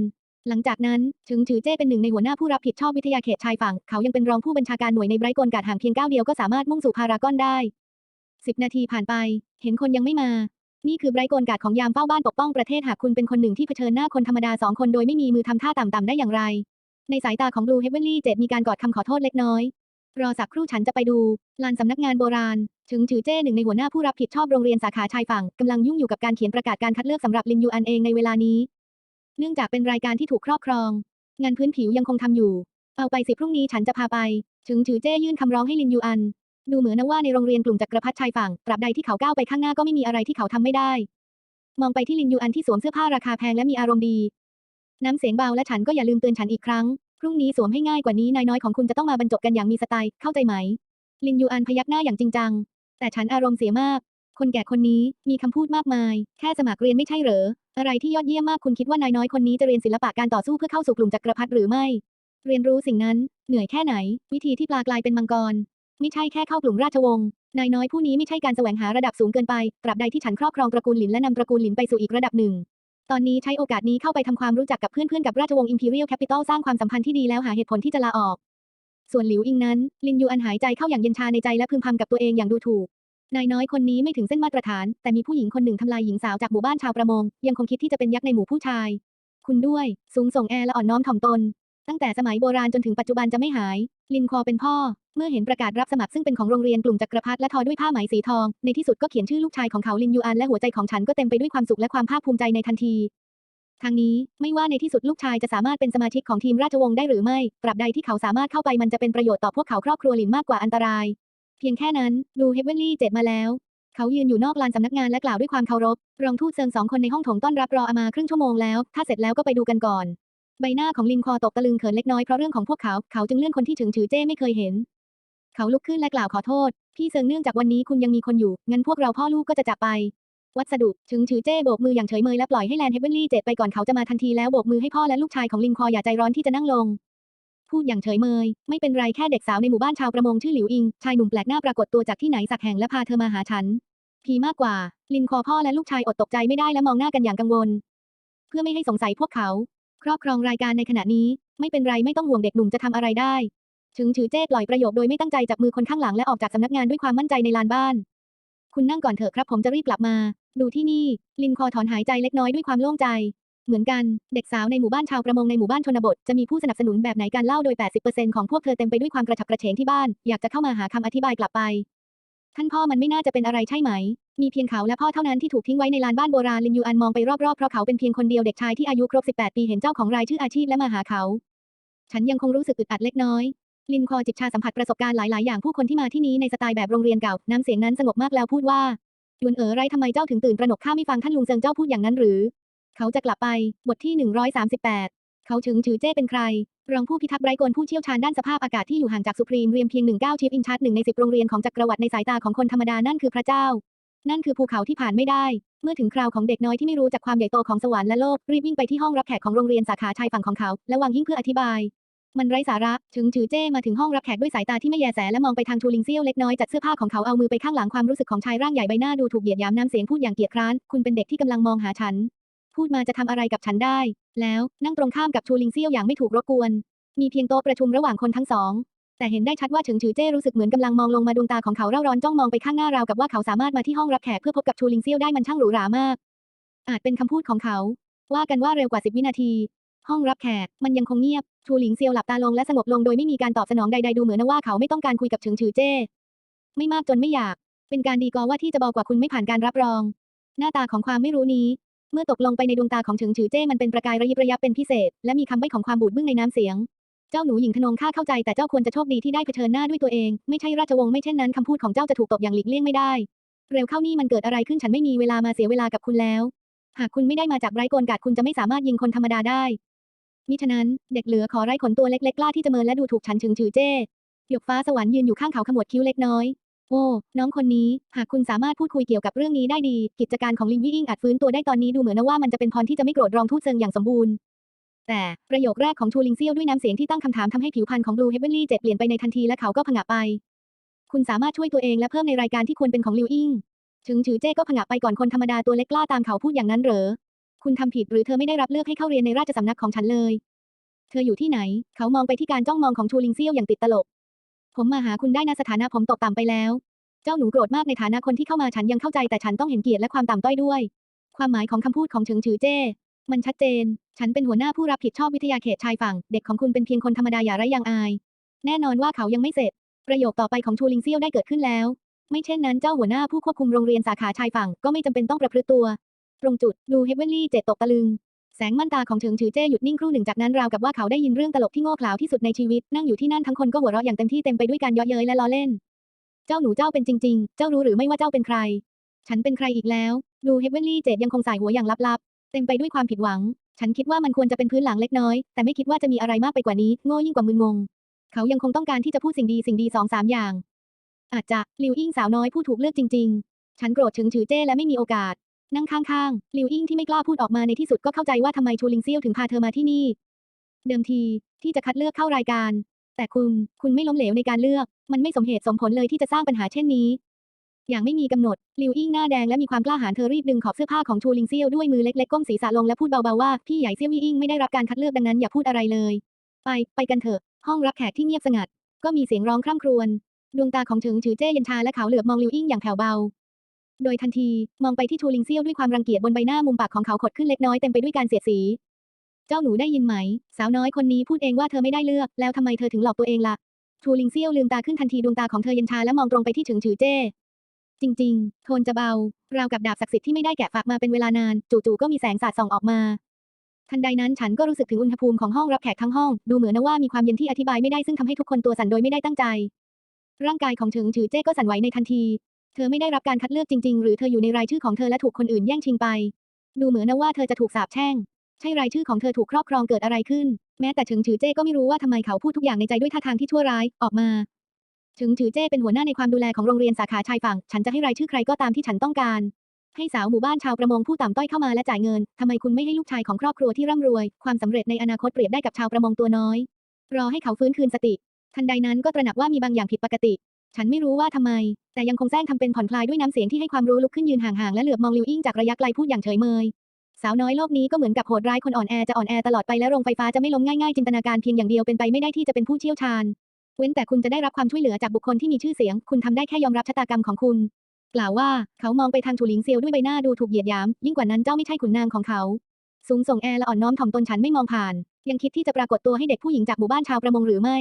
A: หลังจากนั้นถึงฉือเจ้เป็นหนึ่งในหัวหน้าผู้รับผิดชอบวิทยาเขตชายฝั่ง เขายังเป็นรองผู้บัญชาการหน่วยในไบรท์โกนกาดห่างเพียงก้าวเดียวก็สามารถมุ่งสู่พารากอนได้สิบนาทีผ่านไป เห็นคนยังไม่มา นี่คือไบรท์โกนกาดของยามเฝ้าบ้านปกป้องประเทศหากคุณเป็นคนหนึ่งที่เผชิญหน้าคนธรรมดาสองคนโดยไม่มีมือทำท่าต่ำๆได้อย่างไร ในสายตาของบลูเฮเวนลี่เจดมีการกอดคำขอโทษเล็กน้อย รอสักครู่ฉันจะไปดู ลานสำนักงานโบราณ ถึงฉือเจ้หนึ่งในหัวหน้าผู้รับผิดชอบโรงเรียนสาขาชายฝั่งกำลังยุ่งอยู่กับการเขียนประกาศการคัดเลือกสำหรับลินยูอันเองในเวลานี้ เนื่องจากเป็นรายการที่ถูกครอบครอง งานพื้นผิวยังคงทำอยู่ เอาไปสิพรุ่งนี้ฉันจะพาไป ถึงฉือเจ้ยื่นคำร้องให้ลินยูอัน ดูเหมือนนะว่าในโรงเรียนกลุ่มจักรพรรดิชายฝั่งตราบใดที่เขาก้าวไปข้างหน้าก็ไม่มีอะไรที่เขาทำไม่ได้ มองไปที่ลินยูอันที่สวมเสื้อผ้าราคาแพงและมีอารมณ์ดี น้ำเสียงเบาและฉันก็อย่าลืมเตือนฉันอีกครั้ง พรุ่งนี้สวมให้ง่ายกว่านี้นายน้อยของคุณจะต้องมาบรรจบกันอย่างมีสไตล์ เข้าใจไหม ลินยูอันพยักหน้าอย่างจริงจัง แต่ฉันอารมณ์เสียมาก คนแก่คนนี้มีคำพูดมากมาย แค่สมัครเรียนไม่ใช่เหรอ อะไรที่ยอดเยี่ยมมากคุณคิดว่านายน้อยคนนี้จะเรียนศิลปะการต่อสู้เพื่อเข้าสู่กลุ่มจักรพรรดิหรือไม่ เรียนรู้สิ่งนั้น เหนื่อยแค่ไหน วิธีที่ปลากลายเป็นมังกร ไม่ใช่แค่เข้ากลุ่มราชวงศ์ นายน้อยผู้นี้ไม่ใช่การแสวงหาระดับสูงเกินไป ตราบใดที่ฉันครอบครองตระกูลหลินและนำตระกูลหลินไปสู่อีกระดับหนึ่ง ตอนนี้ใช้โอกาสนี้เข้าไปทำความรู้จักกับเพื่อนๆกับราชวงศ์ Imperial Capital สร้างความสัมพันธ์ที่ดีแล้วหาเหตุผลที่จะลาออก ส่วนหลิวอิงนั้น ลินยูอันหายใจเข้าอย่างเย็นชาในใจและพึมพำกับตัวเองอย่างดูถูกนายน้อยคนนี้ไม่ถึงเส้นมาตรฐาน แต่มีผู้หญิงคนหนึ่งทำลายหญิงสาวจากหมู่บ้านชาวประมง ยังคงคิดที่จะเป็นยักษ์ในหมู่ผู้ชาย คุณด้วย สูงส่งแอร์และอ่อนน้อมถ่อมตน ตั้งแต่สมัยโบราณจนถึงปัจจุบันจะไม่หาย ลินคอเป็นพ่อ เมื่อเห็นประกาศรับสมัครซึ่งเป็นของโรงเรียนกลุ่มจักรพรรดิและทอด้วยผ้าไหมสีทอง ในที่สุดก็เขียนชื่อลูกชายของเขาลินยูอันและหัวใจของฉันก็เต็มไปด้วยความสุขและความภาคภูมิใจในทันทีทางนี้ไม่ว่าในที่สุดลูกชายจะสามารถเป็นสมาชิกของทีมราชวงศ์ได้หรือไม่ตราบใดที่เขาสามารถเข้าไปมันจะเป็นประโยชน์ต่อพวกเขาครอบครัวลินมากกว่าอันตราย เพียงแค่นั้นดูเฮเวนลี่เจ็ดมาแล้ว เขายืนอยู่นอกลานสำนักงานและกล่าวด้วยความเคารพ รองทูตเซิงสองคนในห้องโถงต้อนรับรออามาครึ่งชั่วโมงแล้ว ถ้าเสร็จแล้วก็ไปดูกันก่อน ใบหน้าของลินคอตกตะลึงเขินเล็กน้อยเพราะเรื่องของพวกเขา เขาจึงเลื่อนคนที่ถึงถือเจ้ไม่เคยเห็น เขาลุกขึ้นและกล่าวขอโทษ พี่เซิงเนื่องจากวันนี้คุณยังมีคนอยู่ งั้นพวกเราพ่อลูกก็จะจากไป วัสดุถึงถือเจ้โบกมืออย่างเฉยเมยและปล่อยให้แลนเฮเวนลี่เจ็ดไปก่อนเขาจะมาทันทีแล้วโบกมือให้พ่อและลูกชายของลินคออย่าใจร้อนที่จะนั่งลง พูดอย่างเฉยเมย ไม่เป็นไรแค่เด็กสาวในหมู่บ้านชาวประมงชื่อหลิวอิง ชายหนุ่มแปลกหน้าปรากฏตัวจากที่ไหนสักแห่งและพาเธอมาหาฉันพีมากกว่า ลินคอพ่อและลูกชายอดตกใจไม่ได้และมองหน้ากันอย่างกังวล เพื่อไม่ให้สงสัยพวกเขา ครอบครองรายการในขณะนี้ ไม่เป็นไรไม่ต้องห่วงเด็กหนุ่มจะทำอะไรได้ ถึงถือเจ้ปล่อยประโยคโดยไม่ตั้งใจจับมือคนข้างหลังและออกจากสำนักงานด้วยความมั่นใจในลานบ้าน คุณนั่งก่อนเถอะครับผมจะรีบกลับมา ดูที่นี่ ลินคอถอนหายใจเล็กน้อยด้วยความโล่งใจ เหมือนกัน เด็กสาวในหมู่บ้านชาวประมงในหมู่บ้านชนบทจะมีผู้สนับสนุนแบบไหนกันเล่าโดย 80%ของพวกเธอเต็มไปด้วยความกระฉับกระเฉงที่บ้าน อยากจะเข้ามาหาคำอธิบายกลับไป ท่านพ่อมันไม่น่าจะเป็นอะไรใช่ไหม มีเพียงเขาและพ่อเท่านั้นที่ถูกทิ้งไว้ในลานบ้านโบราณลินยูอันมองไปรอบๆเพราะเขาเป็นเพียงคนเดียวเด็กชายที่อายุครบ 18 ปีเห็นเจ้าของรายชื่ออาชีพและมาหาเขา ฉันยังคงรู้สึกอึดอัดเล็กน้อย ลินคอจิบชาสัมผัสประสบการณ์หลายๆอย่างผู้คนที่มาที่นี้ในสไตล์แบบโรงเรียนเก่าน้ำเสียงนั้นสงบมากแล้วพูดว่าดวนเอ๋อไรทำไมเจ้าถึงตื่นตระหนกข้าไม่ฟังท่านลุงเซิงเจ้าพูดอย่างนั้นหรือ เขาจะกลับไปบทที่ 138 เขาถึงถือเจ้เป็นใครรองผู้พิทักษ์ไร้กลผู้เชี่ยวชาญด้านสภาพอากาศที่อยู่ห่างจากสุพรีมเรียมเพียง19ชิปอินชาร์ตหนึ่งในสิบโรงเรียนของจักรวรรดิในสายตาของคนธรรมดานั่นคือพระเจ้า นั่นคือภูเขาที่ผ่านไม่ได้ เมื่อถึงคราวของเด็กน้อยที่ไม่รู้จักความใหญ่โตของสวรรค์และโลก รีบวิ่งไปที่ห้องรับแขกของโรงเรียนสาขาชายฝั่งของเขา และวางหิ้งเพื่ออธิบาย มันไร้สาระ ถึงถือเจ้มาถึงห้องรับแขกด้วยสายตาที่ไม่แยแสและมองไปทางชูลิงเซียวเล็กน้อยจัดเสื้อผ้าของเขาเอามือไปข้างหลังความรู้สึกของชายร่างใหญ่ใบหน้าดูถูกเหยียดหยามน้ำเสียงพูดอย่างเกียจคร้าน คุณเป็นเด็กที่กำลังมองหาฉัน พูดมาจะทำอะไรกับฉันได้ แล้วนั่งตรงข้ามกับชูลิงเซียวอย่างไม่ถูกรบกวน มีเพียงโต๊ะประชุมระหว่างคนทั้งสอง แต่เห็นได้ชัดว่าเฉิงฉือเจ้รู้สึกเหมือนกำลังมองลงมาดวงตาของเขาเร่าร้อนจ้องมองไปข้างหน้าราวกับว่าเขาสามารถมาที่ห้องรับแขกเพื่อพบกับชูลิงเซี่ยวได้มันช่างหรูหรามาก อาจเป็นคำพูดของเขา ว่ากันว่าเร็วกว่าสิบวินาที ห้องรับแขกมันยังคงเงียบ ชูหลิงเซียวหลับตาลงและสงบลงโดยไม่มีการตอบสนองใดๆดูเหมือนนะว่าเขาไม่ต้องการคุยกับเฉิงฉือเจ้ไม่มากจนไม่อยาก เป็นการดีกอว่าที่จะบอกกว่าคุณไม่ผ่านการรับรอง หน้าตาของความไม่รู้นี้ เมื่อตกลงไปในดวงตาของเฉิงฉือเจ้มันเป็นประกายระยิบระยับเป็นพิเศษ และมีคำใบ้ของความบูดบึ้งในน้ำเสียง เจ้าหนูหญิงทนงข้าเข้าใจแต่เจ้าควรจะโชคดีที่ได้เผชิญหน้าด้วยตัวเอง ไม่ใช่ราชวงศ์ไม่เช่นนั้นคำพูดของเจ้าจะถูกตบอย่างหลีกเลี่ยงไม่ได้ เร็วเข้านี่มันเกิดอะไรขึ้นฉันไม่มีเวลามาเสียเวลากับคุณแล้ว หากคุณไม่ได้มาจากไร้กลกาดคุณจะไม่สามารถยิงคนธรรมดาได้มิฉะนั้นเด็กเหลือขอไร้ขนตัวเล็กๆกล้าที่จะเมินและดูถูกฉันชึงฉือเจ้หยกฟ้าสวรรค์ยืนอยู่ข้างเขาขมวดคิ้วเล็กน้อยโอ้น้องคนนี้ หากคุณสามารถพูดคุยเกี่ยวกับเรื่องนี้ได้ดี กิจการของลิงวี่อิงอาจฟื้นตัวได้ตอนนี้ดูเหมือนนะว่ามันจะเป็นพรที่จะไม่โกรธรองทูตเซิงอย่างสมบูรณ์ แต่ ประโยคแรกของชูลิงเซียวด้วยน้ำเสียงที่ตั้งคำถามทำให้ผิวพรรณของบลูเฮเวนลี่เจ็ดเปลี่ยนไปในทันทีและเขาก็ผงะไป คุณสามารถช่วยตัวเองและเพิ่มในรายการที่ควรเป็นของลิวอิงถึงฉือเจ้ก็ผงะไปก่อนคนธรรมดาตัวเล็กกล้าตามเขาพูดอย่างนั้นเหรอ คุณทำผิดหรือเธอไม่ได้รับเลือกให้เข้าเรียนในราชสำนักของฉันเลย เธออยู่ที่ไหน เขามองไปที่การจ้องมองของชูลิงเซียวอย่างติดตลก ผมมาหาคุณได้นะสถานะผมตกต่ำไปแล้ว เจ้าหนูโกรธมากในฐานะคนที่เข้ามาฉันยังเข้าใจแต่ฉันต้องเห็นเกียรติและความต่ำต้อยด้วย ความหมายของคำพูดของเฉิงฉือเจ้ มันชัดเจน ฉันเป็นหัวหน้าผู้รับผิดชอบวิทยาเขตชายฝั่ง เด็กของคุณเป็นเพียงคนธรรมดาอย่าไร้ยางอาย แน่นอนว่าเขายังไม่เสร็จ ประโยคต่อไปของชูลิงเซี่ยวได้เกิดขึ้นแล้ว ไม่เช่นนั้นเจ้าหัวหน้าผู้ควบคุมโรงเรียนสาขาชายฝั่งก็ไม่จำเป็นต้องประพฤติตัว ตรงจุดดูเฮเวนลี่เจ็ดตกตะลึง แสงม่านตาของเฉิงฉือเจ้หยุดนิ่งครู่หนึ่งจากนั้นราวกับว่าเขาได้ยินเรื่องตลกที่โง่เขลาที่สุดในชีวิต นั่งอยู่ที่นั่นทั้งคนก็หัวเราะอย่างเต็มที่เต็มไปด้วยการเยาะเย้ยและล้อเล่น เจ้าหนูเจ้าเป็นจริง ๆ เจ้ารู้หรือไม่ว่าเจ้าเป็นใคร ฉันเป็นใครอีกแล้ว ดูเฮเวนลี่เจ็ดยังคงสายหัวอย่างลับๆ เต็มไปด้วยความผิดหวัง ฉันคิดว่ามันควรจะเป็นพื้นหลังเล็กน้อย แต่ไม่คิดว่าจะมีอะไรมากไปกว่านี้ โง่ยิ่งกว่ามึนงง เขายังคงต้องการที่จะพูดสิ่งดีสิ่งดีสองสามอย่าง อาจจะลิวอิงสาวน้อยผู้ถูกเลือกจริง ๆ ฉันโกรธถึงฉือเจ้และไม่มีโอกาส นั่งข้างๆลิวอิงที่ไม่กล้าพูดออกมาในที่สุดก็เข้าใจว่าทำไมชูลิงเซียวถึงพาเธอมาที่นี่ เดิมทีที่จะคัดเลือกเข้ารายการ แต่คุณคุณไม่ล้มเหลวในการเลือก มันไม่สมเหตุสมผลเลยที่จะสร้างปัญหาเช่นนี้ อย่างไม่มีกำหนด ลิวอิงหน้าแดงและมีความกล้าหาญเธอรีบดึงขอบเสื้อผ้าของชูลิงเซี่ยวด้วยมือเล็กๆก้มศีรษะลงและพูดเบาๆว่า พี่ใหญ่เซี่ยวอี้อิงไม่ได้รับการคัดเลือกดังนั้นอย่าพูดอะไรเลย ไป ไปกันเถอะ ห้องรับแขกที่เงียบสงัด ก็มีเสียงร้องคร่ำครวญ ดวงตาของเฉิงฉือเจ้เย็นชาและเขาเหลือบมองลิวอิงอย่างแผ่วเบา โดยทันทีมองไปที่ชูลิงเซี่ยวด้วยความรังเกียจบนใบหน้ามุมปากของเขาขดขึ้นเล็กน้อยเต็มไปด้วยการเสียดสี เจ้าหนูได้ยินไหม สาวน้อยคนนี้พูดเองว่าเธอไม่ได้เลือก แล้วทำไมเธอถึงหลอกตัวเองล่ะ ชูลิงเซี่ยวลืมตาขึ้นทันทีดวงตาของเธอเย็นชาและมองตรงไปที่เฉิงฉือเจ้ จริง ๆ โทนจะเบา ราวกับดาบศักดิ์สิทธิ์ที่ไม่ได้แกะฝากมาเป็นเวลานาน จู่ๆก็มีแสงสาดส่องออกมา ทันใดนั้นฉันก็รู้สึกถึงอุณหภูมิของห้องรับแขกทั้งห้อง ดูเหมือนนะว่ามีความเย็นที่อธิบายไม่ได้ซึ่งทำให้ทุกคนตัวสั่นโดยไม่ได้ตั้งใจ ร่างกายของเฉิงฉือเจ้ก็สั่นไหวในทันที เธอไม่ได้รับการคัดเลือกจริง ๆ หรือเธออยู่ในรายชื่อของเธอและถูกคนอื่นแย่งชิงไป ดูเหมือนนะว่าเธอจะถูกสาปแช่งใช่รายชื่อของเธอถูกครอบครองเกิดอะไรขึ้น แม้แต่เฉิงฉือเจ้ก็ไม่รู้ว่าทำไมเขาพูดทุกอย่างในใจด้วยท่าทางที่ชั่วร้ายออกมา เฉิงฉือเจ้เป็นหัวหน้าในความดูแลของโรงเรียนสาขาชายฝั่ง ฉันจะให้รายชื่อใครก็ตามที่ฉันต้องการ ให้สาวหมู่บ้านชาวประมงผู้ต่ำต้อยเข้ามาและจ่ายเงิน ทำไมคุณไม่ให้ลูกชายของครอบครัวที่ร่ำรวย ความสำเร็จในอนาคตเปรียบได้กับชาวประมงตัวน้อย รอให้เขาฟื้นคืนสติ ทันใดนั้นก็ตระหนักว่ามีบางอย่างผิดปกติ ฉันไม่รู้ว่าทำไม แต่ยังคงแซงทำเป็นผ่อนคลายด้วยน้ำเสียงที่ให้ความรู้ลุกขึ้นยืนห่างๆและเหลือบมองลิวอิงจากระยะไกลพูดอย่างเฉยเมยสาวน้อยโลกนี้ก็เหมือนกับโหดร้ายคนอ่อนแอจะอ่อนแอตลอดไปและโรงไฟฟ้าจะไม่ล้มง่ายๆจินตนาการเพียงอย่างเดียวเป็นไปไม่ได้ที่จะเป็นผู้เชี่ยวชาญ เว้นแต่คุณจะได้รับความช่วยเหลือจากบุคคลที่มีชื่อเสียง คุณทำได้แค่ยอมรับชะตากรรมของคุณ กล่าวว่าเขามองไปทางชูหลิงเซียวด้วยใบหน้าดูถูกเหยียดหยาม ยิ่งกว่านั้นเจ้าไม่ใช่ขุนนางของเขา สูงส่งแอและอ่อนน้อมถ่อมตนฉันไม่มองผ่าน ยังคิดที่จะปรากฏตัวให้เด็กผู้หญิงจากหมู่บ้านชาวประมงหรือไม่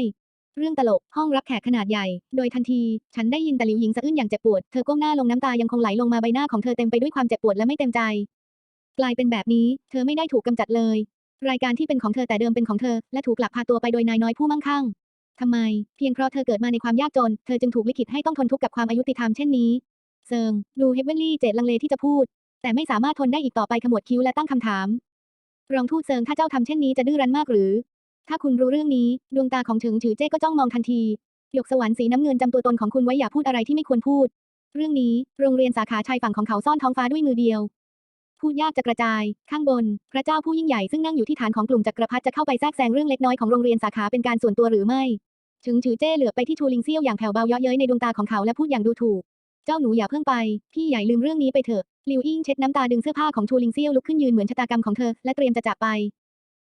A: เรื่องตลก ห้องรับแขกขนาดใหญ่ โดยทันที ฉันได้ยินแต่หลิวหญิงสะอื้นอย่างเจ็บปวด เธอก้มหน้าลงน้ำตายังคงไหลลงมาใบหน้าของเธอเต็มไปด้วยความเจ็บปวดและไม่เต็มใจ กลายเป็นแบบนี้ เธอไม่ได้ถูกกำจัดเลย รายการที่เป็นของเธอแต่เดิมเป็นของเธอ และถูกลักพาตัวไปโดยนายน้อยผู้มั่งคั่ง ทำไม เพียงเพราะเธอเกิดมาในความยากจน เธอจึงถูกลิขิตให้ต้องทนทุกข์กับความอายุติธรรมเช่นนี้ เซิง ดูเฮเวนลี่เจตลังเลที่จะพูด แต่ไม่สามารถทนได้อีกต่อไปขมวดคิ้วและตั้งคำถาม รองทูตเซิงถ้าเจ้าทำเช่นนี้จะดื้อรั้นมากหรือ ถ้าคุณรู้เรื่องนี้ ดวงตาของเฉิงฉือเจ้ก็จ้องมองทันทีหยกสวรรค์สีน้ำเงินจำตัวตนของคุณไว้อย่าพูดอะไรที่ไม่ควรพูด เรื่องนี้ โรงเรียนสาขาชายฝั่งของเขาซ่อนท้องฟ้าด้วยมือเดียว พูดยากจะกระจาย ข้างบน พระเจ้าผู้ยิ่งใหญ่ซึ่งนั่งอยู่ที่ฐานของกลุ่มจักรพรรดิจะเข้าไปแทรกแซงเรื่องเล็กน้อยของโรงเรียนสาขาเป็นการส่วนตัวหรือไม่ เฉิงฉือเจ้เหลือไปที่ชูลิงเซี่ยวอย่างแผ่วเบาเยาะเย้ยในดวงตาของเขาและพูดอย่างดูถูก เจ้าหนูอย่าเพิ่งไป พี่ใหญ่ลืมเรื่องนี้ไปเถอะ ลิวอิงเช็ดน้ำตาดึงเสื้อผ้าของชูลิงเซี่ยวลุกขึ้นยืนเหมือนชะตากรรมของเธอและเตรียมจะจากไป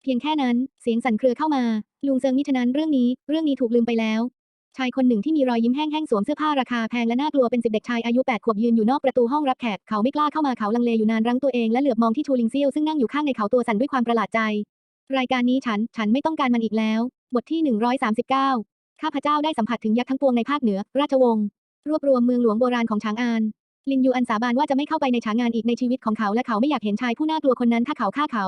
A: เพียงแค่นั้น เสียงสั่นเครือเข้ามา ลุงเซิงมิฉะนั้นเรื่องนี้ เรื่องนี้ถูกลืมไปแล้ว ชายคนหนึ่งที่มีรอยยิ้มแห้งๆสวมเสื้อผ้าราคาแพงและน่ากลัวเป็นสิบเด็กชายอายุแปดขวบยืนอยู่นอกประตูห้องรับแขก เขาไม่กล้าเข้ามาเขาลังเลอยู่นานรั้งตัวเองและเหลือบมองที่ชูลิงเซี่ยวซึ่งนั่งอยู่ข้างในเขาตัวสั่นด้วยความประหลาดใจ รายการนี้ฉัน ฉันไม่ต้องการมันอีกแล้ว บทที่ 139 ข้าพเจ้าได้สัมผัสถึงยักษ์ทั้งปวงในภาคเหนือ ราชวงศ์รวบรวมเมืองหลวงโบราณของช้างอาน ลินยูอันสาบานว่าจะไม่เข้าไปในฉางงานอีกในชีวิตของเขาและเขาไม่อยากเห็นชายผู้น่ากลัวคนนั้นถ้าเขาฆ่าเขา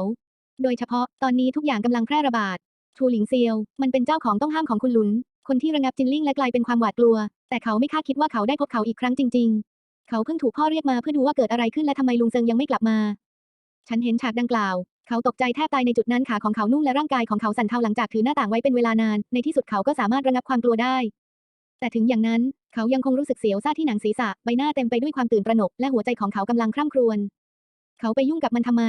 A: โดยเฉพาะตอนนี้ทุกอย่างกำลังแพร่ระบาดชูหลิงเซียว มันเป็นเจ้าของต้องห้ามของคุณหลุน คนที่ระงับจินลิงและกลายเป็นความหวาดกลัว แต่เขาไม่คาดคิดว่าเขาได้พบเขาอีกครั้งจริง ๆ เขาเพิ่งถูกพ่อเรียกมาเพื่อดูว่าเกิดอะไรขึ้นและทำไมลุงเซิงยังไม่กลับมา ฉันเห็นฉากดังกล่าว เขาตกใจแทบตายในจุดนั้นขาของเขานุ่มและร่างกายของเขาสั่นเทาหลังจากถือหน้าต่างไว้เป็นเวลานาน ในที่สุดเขาก็สามารถระงับความกลัวได้ แต่ถึงอย่างนั้น เขายังคงรู้สึกเสียวซ่าที่หนังศีรษะใบหน้าเต็มไปด้วยความตื่นตระหนกและหัวใจของเขากำลังคร่ำครวญเขาไปยุ่งกับมันทำไม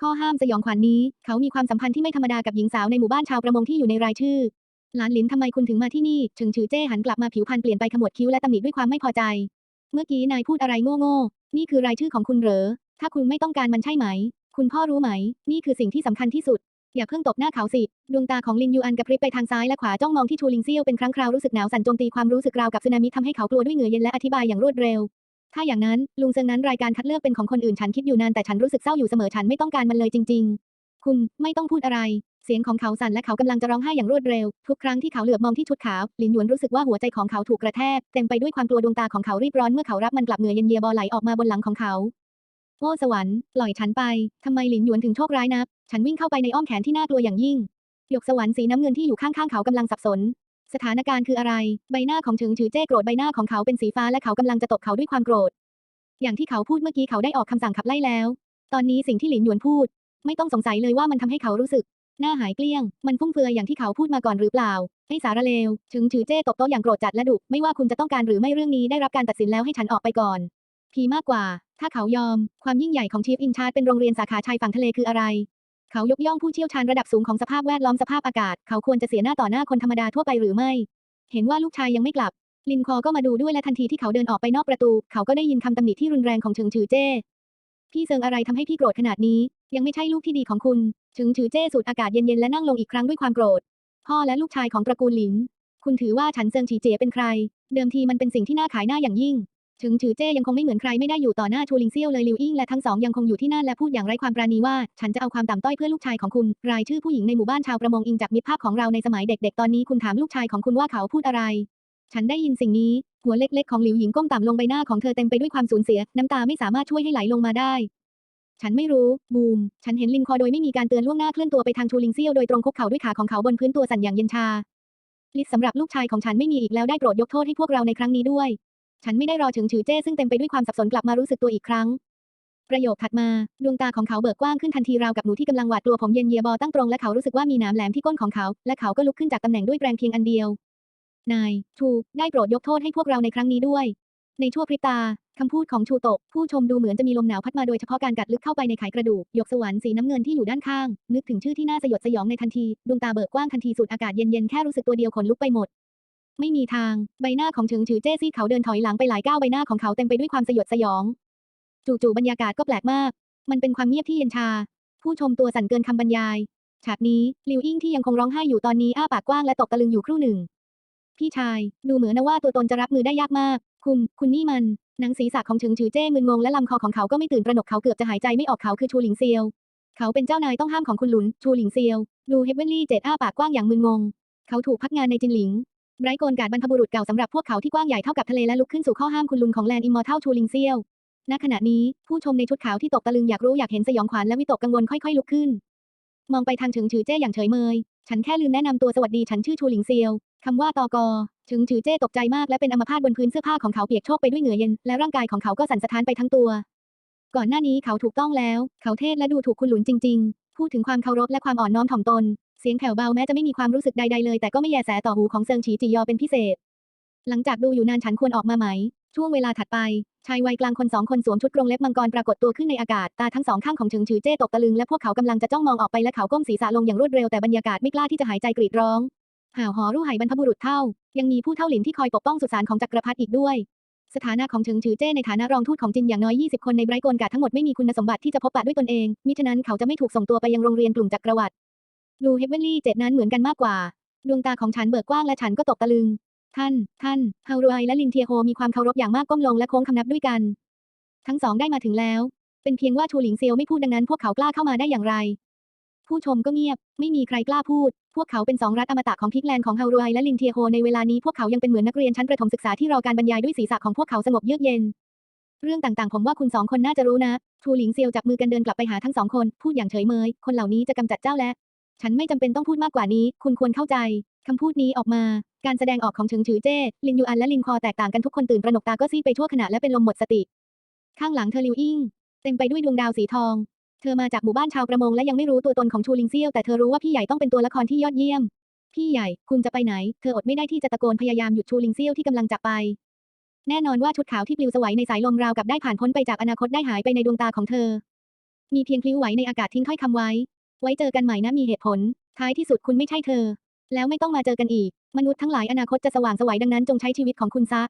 A: ข้อห้ามสยองขวัญนนี้ เขามีความสัมพันธ์ที่ไม่ธรรมดากับหญิงสาวในหมู่บ้านชาวประมงที่อยู่ในรายชื่อหลานหลินทำไมคุณถึงมาที่นี่ถึงฉือเจ้หันกลับมาผิวพรรณเปลี่ยนไปขมวดคิ้วและตำหนิด้วยความไม่พอใจ เมื่อกี้นายพูดอะไรโง่ๆนี่คือรายชื่อของคุณเหรอ ถ้าคุณไม่ต้องการมันใช่ไหม คุณพ่อรู้ไหม นี่คือสิ่งที่สำคัญที่สุด อย่าเพิ่งตบหน้าเขาสิ ดวงตาของลินยูอันกระพริบไปทางซ้ายและขวาจ้องมองที่ชูลิงเซียวเป็นครั้งคราวรู้สึกหนาวสั่นโจมตีความรู้สึกราวกับสึนามิทำให้เขากลัวด้วยเหงื่อเย็นและอธิบายอย่างรวดเร็ว ถ้าอย่างนั้นลุงเซิงนั้นรายการคัดเลือกเป็นของคนอื่นฉันคิดอยู่นานแต่ฉันรู้สึกเศร้าอยู่เสมอฉันไม่ต้องการมันเลยจริง ๆ คุณไม่ต้องพูดอะไร เสียงของเขาสั่นและเขากำลังจะร้องไห้อย่างรวดเร็ว ทุกครั้งที่เขาเหลือบมองที่ชุดขาวลินหยวนรู้สึกว่าหัวใจของเขาถูกกระแทกเต็มไปด้วยความกลัวดวงตาของเขารีบร้อนเมื่อเขารับมันกลับเหงื่อเย็นเยียบอไหลออกมาบนหลังของเขา โอ้สวรรค์ปล่อยฉันไป ทำไมหลินหยวนถึงโชคร้ายนัก ฉันวิ่งเข้าไปในอ้อมแขนที่น่ากลัวอย่างยิ่ง หยกสวรรค์สีน้ำเงินที่อยู่ข้างๆเขากำลังสับสน สถานการณ์คืออะไร ใบหน้าของเฉิงฉือเจ้โกรธใบหน้าของเขาเป็นสีฟ้าและเขากำลังจะตบเขาด้วยความโกรธ อย่างที่เขาพูดเมื่อกี้เขาได้ออกคำสั่งขับไล่แล้ว ตอนนี้สิ่งที่หลินหยวนพูด ไม่ต้องสงสัยเลยว่ามันทำให้เขารู้สึก หน้าหายเกลี้ยง มันฟุ่มเฟือยอย่างที่เขาพูดมาก่อนหรือเปล่าไอ้สารเลว ถึงถือเจ้ตบโต๊ะอย่างโกรธจัดและดุ ไม่ว่าคุณจะต้องการหรือไม่เรื่องนี้ได้รับการตัดสินแล้วให้ฉันออกไปก่อน พีมากกว่า ถ้าเขายอม ความยิ่งใหญ่ของชีฟอินชาร์ดเป็นโรงเรียนสาขาชายฝั่งทะเลคืออะไร เขายกย่องผู้เชี่ยวชาญระดับสูงของสภาพแวดล้อมสภาพอากาศ เขาควรจะเสียหน้าต่อหน้าคนธรรมดาทั่วไปหรือไม่ เห็นว่าลูกชายยังไม่กลับ ลินคอก็มาดูด้วยและทันทีที่เขาเดินออกไปนอกประตู เขาก็ได้ยินคำตำหนิที่รุนแรงของเฉิงฉือเจ้ พี่เซิงอะไรทำให้พี่โกรธขนาดนี้ ยังไม่ใช่ลูกที่ดีของคุณเฉิงฉือเจ้สูดอากาศเย็นๆและนั่งลงอีกครั้งด้วยความโกรธ พ่อและลูกชายของตระกูลหลิน คุณถือว่าฉันเซิงฉีเจียเป็นใคร เดิมทีมันเป็นสิ่งที่น่าขายหน้าอย่างยิ่ง ถึงฉือเจ้ยังคงไม่เหมือนใครไม่ได้อยู่ต่อหน้าชูลิงเซี่ยวเลยลิวอิงและทั้งสองยังคงอยู่ที่นั่นและพูดอย่างไร้ความปราณีว่า ฉันจะเอาความต่ำต้อยเพื่อลูกชายของคุณ รายชื่อผู้หญิงในหมู่บ้านชาวประมงอิงจากมิตรภาพของเราในสมัยเด็กๆ ตอนนี้คุณถามลูกชายของคุณว่าเขาพูดอะไร ฉันได้ยินสิ่งนี้ หัวเล็กๆของหลิวหญิงก้มต่ำลงใบหน้าของเธอเต็มไปด้วยความสูญเสีย น้ำตาไม่สามารถช่วยให้ไหลลงมาได้ฉันไม่รู้ บูม ฉันเห็นลินคอโดยไม่มีการเตือนล่วงหน้าเคลื่อนตัวไปทางชูลิงเซี่ยวโดยตรงคุกเข่าด้วยขาของเขาบนพื้นตัวสั่นอย่างเย็นชา ลิสสำหรับลูกชายของฉันไม่มีอีกแล้วได้โปรดยกโทษให้พวกเราในครั้งนี้ด้วย ฉันไม่ได้รอถึงฉือเจ้ซึ่งเต็มไปด้วยความสับสนกลับมารู้สึกตัวอีกครั้ง ประโยคถัดมา ดวงตาของเขาเบิกกว้างขึ้นทันทีราวกับหนูที่กำลังหวาดกลัวผมเย็นเยียบอตั้งตรงและเขารู้สึกว่ามีนามแหลมที่ก้นของเขา และเขาก็ลุกขึ้นจากตำแหน่งด้วยแรงเพียงอันเดียวนายชูได้โปรดยกโทษให้พวกเราในครั้งนี้ด้วย ในชั่วพริบตาคำพูดของชูโตะผู้ชมดูเหมือนจะมีลมหนาวพัดมาโดยเฉพาะการกัดลึกเข้าไปในไขกระดูกหยกสวรรค์สีน้ำเงินที่อยู่ด้านข้าง นึกถึงชื่อที่น่าสยดสยองในทันที ดวงตาเบิกกว้างทันทีสูดอากาศเย็นๆแค่รู้สึกตัวเดียวขนลุกไปหมด ไม่มีทาง ใบหน้าของเฉิงฉือเจ้ซี่เขาเดินถอยหลังไปหลายก้าวใบหน้าของเขาเต็มไปด้วยความสยดสยอง จู่ๆบรรยากาศก็แปลกมาก มันเป็นความเงียบที่เย็นชา ผู้ชมตัวสั่นเกินคำบรรยาย ฉากนี้ลิวอิงที่ยังคงร้องไห้อยู่ตอนนี้อ้าปากกว้างและตกตะลึงอยู่ครู่หนึ่ง พี่ชาย ดูเหมือนนะว่าตัวตนจะรับมือได้ยากมาก คุณ คุณนี่มัน หนังศีรษะของเฉิงฉือเจ้มึนงงและลำคอของเขาก็ไม่ตื่นตระหนกเขาเกือบจะหายใจไม่ออกเขาคือชูหลิงเซียว เขาเป็นเจ้านายต้องห้ามของคุณหลุน ชูหลิงเซียว ดูเฮเวนลี่เจ็ดอ้าปากกว้างอย่างมึนงง เขาถูกพักงานในจินหลิง ไร้กลการบรรพบุรุษเก่าสำหรับพวกเขาที่กว้างใหญ่เท่ากับทะเลและลุกขึ้นสู่ข้อห้ามคุณลุนของแลนด์อิมมอร์ทัลชูลิงเซียวณขณะนี้ผู้ชมในชุดขาวที่ตกตะลึงอยากรู้อยากเห็นสยองขวัญและวิตกกังวลค่อยๆ ลุกขึ้น มองไปทางเฉิงฉือเจ้อย่างเฉยเมย ฉันแค่ลืมแนะนำตัวสวัสดีฉันชื่อชูหลิงเซียวคำว่าตอกอเฉิงฉือเจ้ตกใจมากและเป็นอัมพาตบนพื้นเสื้อผ้าของเขาเปียกโชกไปด้วยเหงื่อเย็นและร่างกายของเขาก็สั่นสะท้านไปทั้งตัว ก่อนหน้านี้เขาถูกต้องแล้ว เขาเทศและดูถูกคุณหลุนจริง ๆ พูดถึงความเคารพและความอ่อนน้อมถ่อมตน เสียงแผ่วเบาแม้จะไม่มีความรู้สึกใดๆเลย แต่ก็ไม่แยแสต่อหูของเซิงฉีจียอเป็นพิเศษ หลังจากดูอยู่นานฉันควรออกมาไหม ช่วงเวลาถัดไป ชายวัยกลางคนสองคนสวมชุดกรงเล็บมังกรปรากฏตัวขึ้นในอากาศ ตาทั้งสองข้างของเฉิงฉือเจ้ตกตะลึงและพวกเขากำลังจะจ้องมองออกไปและเขาก้มศีรษะลงอย่างรวดเร็วแต่บรรยากาศไม่กล้าที่จะหายใจกรีดร้อง ห่าวหอรู้ไหบรรพบุรุษเท่า ยังมีผู้เท่าหลินที่คอยปกป้องสุสานของจักรพรรดิอีกด้วยสถานะของเฉิงฉือเจ้ในฐานะรองทูตของจินอย่างน้อย 20 คนในไบรโกนกาทั้งหมดไม่มีคุณสมบัติที่จะพบปะด้วยตนเอง มิฉะนั้นเขาจะไม่ถูกส่งตัวไปยังโรงเรียนกลุ่มจักรวรรดิ ดูเฮเวนลี่เจ็ดนั้นเหมือนกันมากกว่า ดวงตาของฉันเบิกกว้างและฉันก็ตกตะลึง ท่าน ท่านเฮารวยและลินเทียโฮมีความเคารพอย่างมากก้มลงและโค้งคำนับด้วยกัน ทั้งสองได้มาถึงแล้ว เป็นเพียงว่าชูหลิงเซียวไม่พูดดังนั้นพวกเขากล้าเข้ามาได้อย่างไร ผู้ชมก็เงียบ ไม่มีใครกล้าพูด พวกเขาเป็นสองรัฐอมตะของพิกแลนด์ของเฮารวยและลินเทียโฮในเวลานี้พวกเขายังเป็นเหมือนนักเรียนชั้นประถมศึกษาที่รอการบรรยายด้วยศีรษะของพวกเขาสงบเยือกเย็นเรื่องต่างๆ ผมว่าคุณสองคนน่าจะรู้นะชูหลิงเซียวจับมือกันเดินกลับไปหาทั้งสองคน พูดอย่างเฉยเมย คนเหล่านี้จะกำจัดเจ้าและ ฉันไม่จำเป็นต้องพูดมากกว่านี้ คุณควรเข้าใจคำพูดนี้ออกมา การแสดงออกของเฉิงฉือเจ้ ลินยูอันและลินคอแตกต่างกันทุกคนตื่นตระหนกตาก็ซีดไปชั่วขณะและเป็นลมหมดสติ ข้างหลังเธอลิวอิงเต็มไปด้วยดวงดาวสีทอง เธอมาจากหมู่บ้านชาวประมงและยังไม่รู้ตัวตนของชูลิงเซี่ยวแต่เธอรู้ว่าพี่ใหญ่ต้องเป็นตัวละครที่ยอดเยี่ยม พี่ใหญ่ คุณจะไปไหน เธออดไม่ได้ที่จะตะโกนพยายามหยุดชูลิงเซี่ยวที่กำลังจากไป แน่นอนว่าชุดขาวที่ปลิวสวัยในสายลมราวกับได้ผ่านพ้นไปจากอนาคตได้หายไปในดวงตาของเธอ มีเพียงพลิ้วไหวในอากาศทิ้งถ้อยคำไว้ ไว้เจอกันใหม่นะมีเหตุผล ท้ายที่สุดคุณไม่ใช่เธอ แล้วไม่ต้องมาเจอกันอีก มนุษย์ทั้งหลายอนาคตจะสว่างสวัยดังนั้นจงใช้ชีวิตของคุณซะ